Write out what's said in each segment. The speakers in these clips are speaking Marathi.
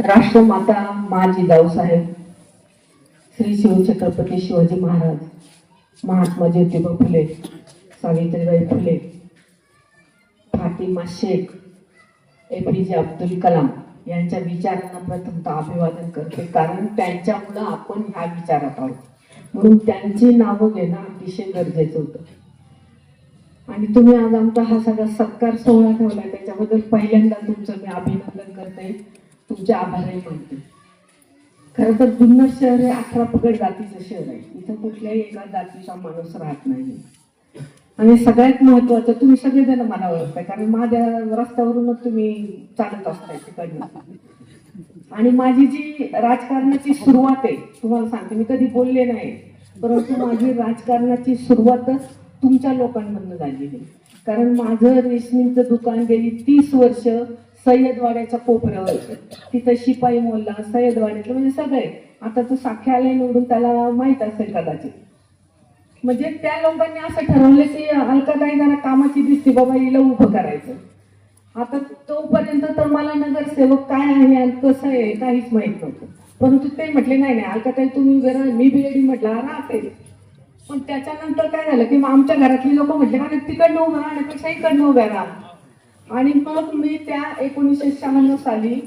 राष्ट्रमाता मा Jijausaheb Shri Shivchhatrapati Shivaji Maharaj Mahatma Jyotiba Phule Savitribai Phule Fatima Shaikh A P J Abdul Kalam यांच्या विचारांना प्रथमतः अभिवादन करते. कारण त्यांच्यामुळं आपण ह्या विचारात आहोत. म्हणून त्यांची नावं घेणं अतिशय गरजेचं होतं. आणि तुम्ही आज आमचा हा सगळा सत्कार सोहळा ठेवला त्याच्याबद्दल पहिल्यांदा तुमचं मी अभिनंदन करते. तुमचे आभारही मानते खरं तर जुन्नर शहर हे अठरा पगड जातीचं शहर आहे. इथं कुठल्याही एका जातीचा माणूस राहत नाही. आणि सगळ्यात महत्वाचं तुम्ही सगळेजण मला ओळखताय कारण माझ्या रस्त्यावरूनच तुम्ही चालत असताय तिकडनं. आणि माझी जी राजकारणाची सुरुवात आहे तुम्हाला सांगते मी कधी बोलले नाही परंतु माझी राजकारणाची सुरुवातच तुमच्या लोकांमधनं झालेली आहे. कारण माझं रेशमीचं दुकान गेली तीस वर्ष सय्यदवाड्याच्या कोपऱ्यावर तिथं शिपाई मोल्ला सय्यदवाड्यातलं म्हणजे सगळे. आता तो साख्यालय निवडून त्याला माहीत असेल कदाचित. म्हणजे त्या लोकांनी असं ठरवलं की अलकाताई जरा कामाची दिसते बाबा हिला उभं करायचं. आता तोपर्यंत तर मला नगरसेवक काय आहे आणि कसं आहे काहीच माहीत नव्हतं. परंतु ते म्हटले नाही नाही अलकाताई तुम्ही जरा मी बिरेडी म्हटलं राहते. पण त्याच्यानंतर काय झालं की मग आमच्या घरातली लोक म्हटले का तिकडनं उभं राहण्यापेक्षा इकडनं उभ्या राहा. आणि मग मी त्या एकोणीसशे शहाण्णव साली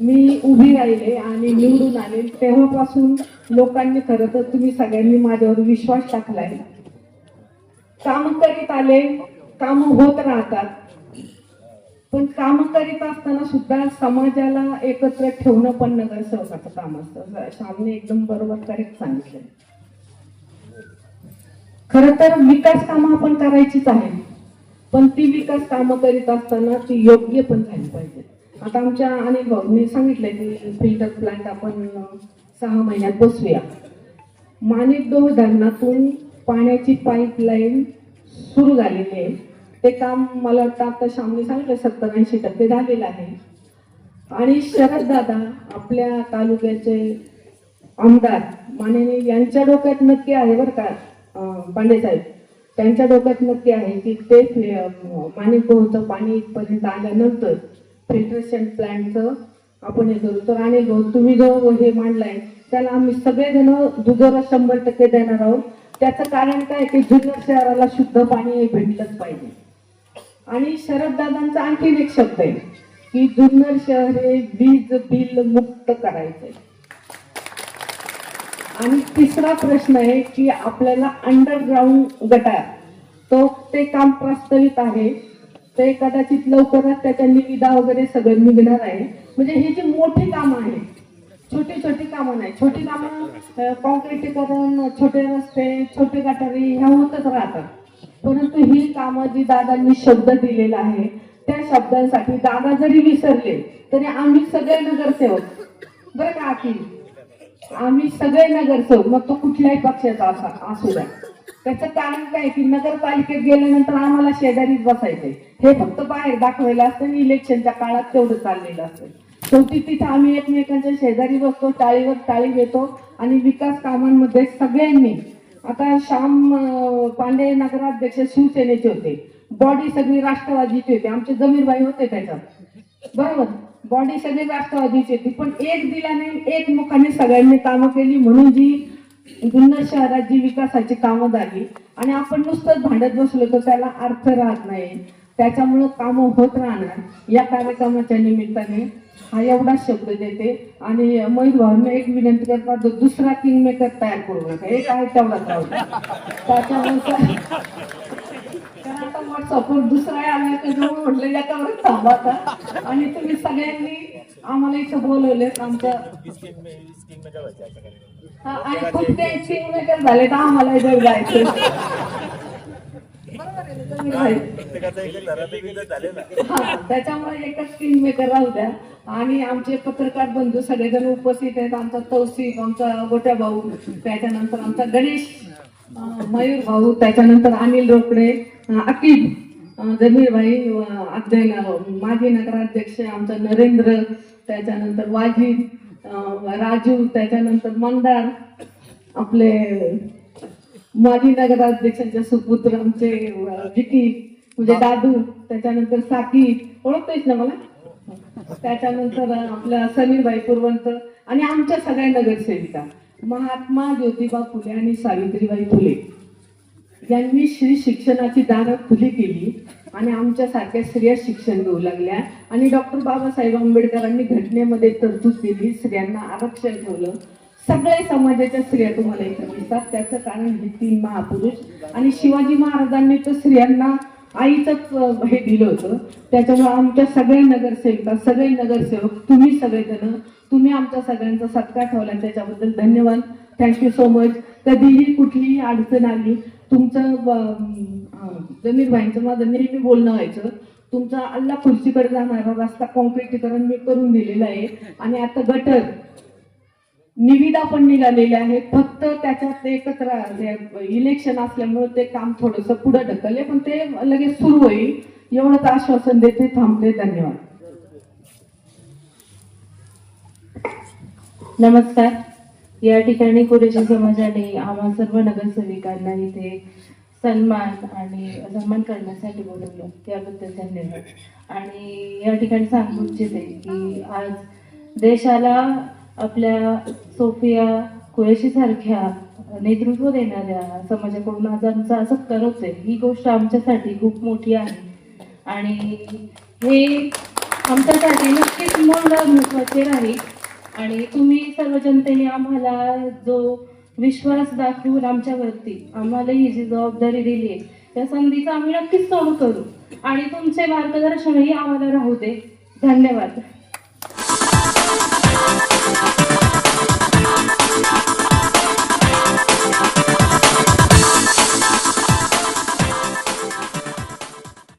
मी उभी राहिले आणि निवडून आले. तेव्हापासून लोकांनी खरं तर तुम्ही सगळ्यांनी माझ्यावर विश्वास टाकलाय काम करीत आले काम होत राहतात. पण काम करीत असताना सुद्धा समाजाला एकत्र ठेवणं पण नगरसेवकाचं काम असतं. श्यामने एकदम बरोबर करेक्ट सांगितलं. खर तर विकास कामं आपण करायचीच आहे पण ती विकास कामं करीत असताना ती योग्य पण झाली पाहिजे. आता आमच्या अनिल भाऊनी सांगितलंय की फिल्टर प्लांट आपण सहा महिन्यात बसूया माणिकडोह धरणातून पाण्याची पाईपलाईन सुरू झालेली आहे. ते काम मला वाटतं आता श्यामने सांगितलं सत्तर ऐंशी टक्के झालेलं आहे. आणि शरद दादा आपल्या तालुक्याचे आमदार माननीय यांच्या डोक्यात नक्की आहे बरं का अं, पांडे साहेब? त्यांच्या डोक्यात नक्की आहे की ते माणिकगोहचं पाणी इथपर्यंत आल्यानंतर फिल्ट्रेशन प्लॅन्टचं आपण हे करू. तर आणि भाऊ, तुम्ही जो हे मांडलाय त्याला आम्ही सगळेजण दुजोरा शंभर टक्के देणार आहोत. त्याचं कारण काय की जुन्नर शहराला शुद्ध पाणी हे भेटलंच पाहिजे. आणि शरद दादांचा आणखीन एक शब्द आहे की जुन्नर शहर हे वीज बिल मुक्त करायचंय. आणि तिसरा प्रश्न आहे की आपल्याला अंडरग्राऊंड गटार तो ते काम प्रस्तावित आहे. ते कदाचित लवकरच त्याच्या निविदा वगैरे सगळं निघणार आहे. म्हणजे हे जी मोठी कामं आहे छोटी छोटी कामं नाही छोटी कामं कॉन्क्रिटीकरण छोटे रस्ते छोटे गटारी ह्या होतच राहतात. परंतु ही कामं जी दादांनी शब्द दिलेला आहे त्या शब्दांसाठी दादा जरी विसरले तरी आम्ही सगळे नगरसेवक. बरं का की आम्ही सगळे नगरसेवक मग तो कुठल्याही पक्षाचा असा असू द्या. त्याचं कारण काय की नगरपालिकेत गेल्यानंतर आम्हाला शेजारीच बसायचंय. हे फक्त बाहेर दाखवायला असतं आणि इलेक्शनच्या काळात तेवढं चाललेलं असतं. शेवटी तिथे आम्ही एकमेकांच्या शेजारी बसतो टाळीवर टाळी घेतो आणि विकास कामांमध्ये सगळ्यांनी आता श्याम पांडे नगराध्यक्ष शिवसेनेचे होते. बॉडी सगळी राष्ट्रवादीची होती. आमचे जमीरबाई होते त्याच्यात. बरोबर. बॉडी सगळी राष्ट्रवादीची होती पण एक दिलाने एक मुखाने सगळ्यांनी कामं केली म्हणून जी जुन्नर शहरात जी विकासाची कामं झाली आणि आपण नुसतंच भांडत बसलो तर त्याला अर्थ राहत नाही. त्याच्यामुळं कामं होत राहणार. या कार्यक्रमाच्या निमित्ताने हा एवढा शब्द देते आणि मयूर भाऊने एक विनंती करतात दुसरा किंग मेकर तयार करू नका. एक आहे तेवढा त्याच्यानुसार आता व्हॉट्सअपवर दुसरा आला त्याच्यामुळे म्हटलं याच्यावर थांबा आणि तुम्ही सगळ्यांनी आम्हाला इथं बोलवले आमच्या हा, आणि खूप त्यांची उमेदवार झाले तर आम्हाला इथं जायचं त्याच्यामुळे एकच टीम मेकर राहू द्या. आणि आमचे पत्रकार बंधू सगळेजण उपस्थित आहेत. आमचा तौसिफ आमचा गोट्या भाऊ त्याच्यानंतर आमचा गणेश मयूर भाऊ त्याच्यानंतर अनिल रोकडे अकीब अं, जमीर भाई माजी नगराध्यक्ष आमचा नरेंद्र त्याच्यानंतर वाजीद राजू त्याच्यानंतर मंदार आपले माजी नगराध्यक्षांचे सुपुत्र आमचे विकी म्हणजे दादू त्याच्यानंतर साकी ओळखतोयस ना मला? त्याच्यानंतर आपल्या समीरबाई पुरवंत आणि आमच्या सगळ्या नगरसेविका महात्मा ज्योतिबा फुले आणि सावित्रीबाई फुले. ज्यांनी श्री शिक्षणाची दारं खुली केली आणि आमच्यासारख्या स्त्रिया शिक्षण घेऊ लागल्या. आणि डॉक्टर बाबासाहेब आंबेडकरांनी घटनेमध्ये तरतूद केली स्त्रियांना आरक्षण ठेवलं. सगळ्या समाजाच्या स्त्रिया तुम्हाला इथं दिसतात. त्याचं कारण हे तीन महापुरुष आणि शिवाजी महाराजांनी तर स्त्रियांना आईचंच हे दिलं होतं. त्याच्यामुळे आमच्या सगळ्या नगरसेविका सगळे नगरसेवक तुम्ही सगळेजण तुम्ही आमच्या सगळ्यांचा सत्कार ठेवला. त्याच्याबद्दल धन्यवाद. थँक्यू सो मच कधीही कुठलीही अडचण आली तुमचं अं, जमीर भाईंचं माझं नेहमी बोलणं व्हायचं. तुमचा अल्ला खुर्चीकडे जाणारा रस्ता कॉन्क्रिटीकरण मी करून दिलेला आहे. आणि आता गटर निविदा पण निघालेल्या आहेत. फक्त त्याच्यात एकत्र इलेक्शन असल्यामुळे ते काम थोडंसं पुढे ढकलले पण ते लगेच सुरू होईल. एवढंच आश्वासन देते थांबते धन्यवाद. नमस्कार. या ठिकाणी कुरेशी समाजाने आम्हा सर्व नगरसेविकांना इथे सन्मान आणि सन्मान करण्यासाठी बोलवलं. त्याबद्दल धन्यवाद. आणि या ठिकाणी सांगू इच्छिते की आज देशाला आपल्या सोफिया कुरेशी सारख्या नेतृत्व देणाऱ्या समाजाकडून आज आमचा सत्कार होते ही गोष्ट आमच्यासाठी खूप मोठी आहे. आणि हे आमच्यासाठी नक्कीच मूळ महत्त्वाचे राहील. आणि तुम्ही सर्व जनतेने आम्हाला जो विश्वास दाखवून आमच्यावरती आम्हाला ही जी जबाबदारी दिली आहे त्या संधीचा आम्ही नक्कीच सोड करू. आणि तुमचे मार्गदर्शनही आम्हाला राहू दे. धन्यवाद.